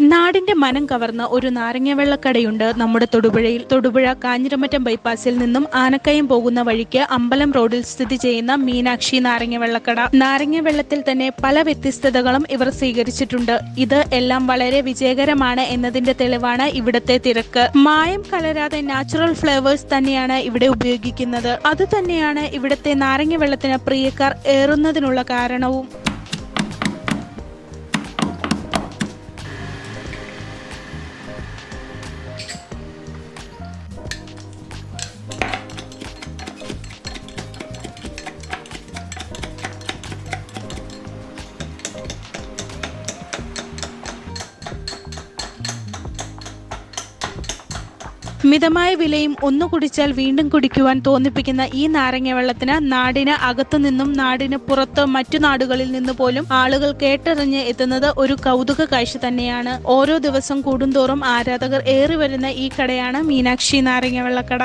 നാടിന്റെ മനം കവർന്ന ഒരു നാരങ്ങവെള്ളക്കടയുണ്ട് നമ്മുടെ തൊടുപുഴയിൽ. തൊടുപുഴ കാഞ്ഞിരമറ്റം ബൈപ്പാസിൽ നിന്നും ആനക്കയം പോകുന്ന വഴിക്ക് അമ്പലം റോഡിൽ സ്ഥിതി ചെയ്യുന്ന മീനാക്ഷി നാരങ്ങവെള്ളക്കട നാരങ്ങവെള്ളത്തിൽ നാരങ്ങ തന്നെ പല വ്യത്യസ്തതകളും ഇവർ സ്വീകരിച്ചിട്ടുണ്ട്. ഇത് എല്ലാം വളരെ വിജയകരമാണ് എന്നതിന്റെ തെളിവാണ് ഇവിടത്തെ തിരക്ക്. മായം കലരാതെ നാച്ചുറൽ ഫ്ലേവേഴ്സ് തന്നെയാണ് ഇവിടെ ഉപയോഗിക്കുന്നത്. അതുതന്നെയാണ് ഇവിടത്തെ നാരങ്ങവെള്ളത്തിന് നാരങ്ങ പ്രിയക്കാർ ഏറുന്നതിനുള്ള കാരണവും. മിതമായ വിലയും ഒന്നു കുടിച്ചാൽ വീണ്ടും കുടിക്കുവാൻ തോന്നിപ്പിക്കുന്ന ഈ നാരങ്ങ വെള്ളത്തിന് നാടിന് അകത്തു നിന്നും നാടിന് പുറത്ത് മറ്റു നാടുകളിൽ നിന്ന് പോലും ആളുകൾ കേട്ടറിഞ്ഞ് എത്തുന്നത് ഒരു കൗതുക കാഴ്ച തന്നെയാണ്. ഓരോ ദിവസം കൂടുന്തോറും ആരാധകർ ഏറി വരുന്ന ഈ കടയാണ് മീനാക്ഷി നാരങ്ങ വെള്ളക്കട.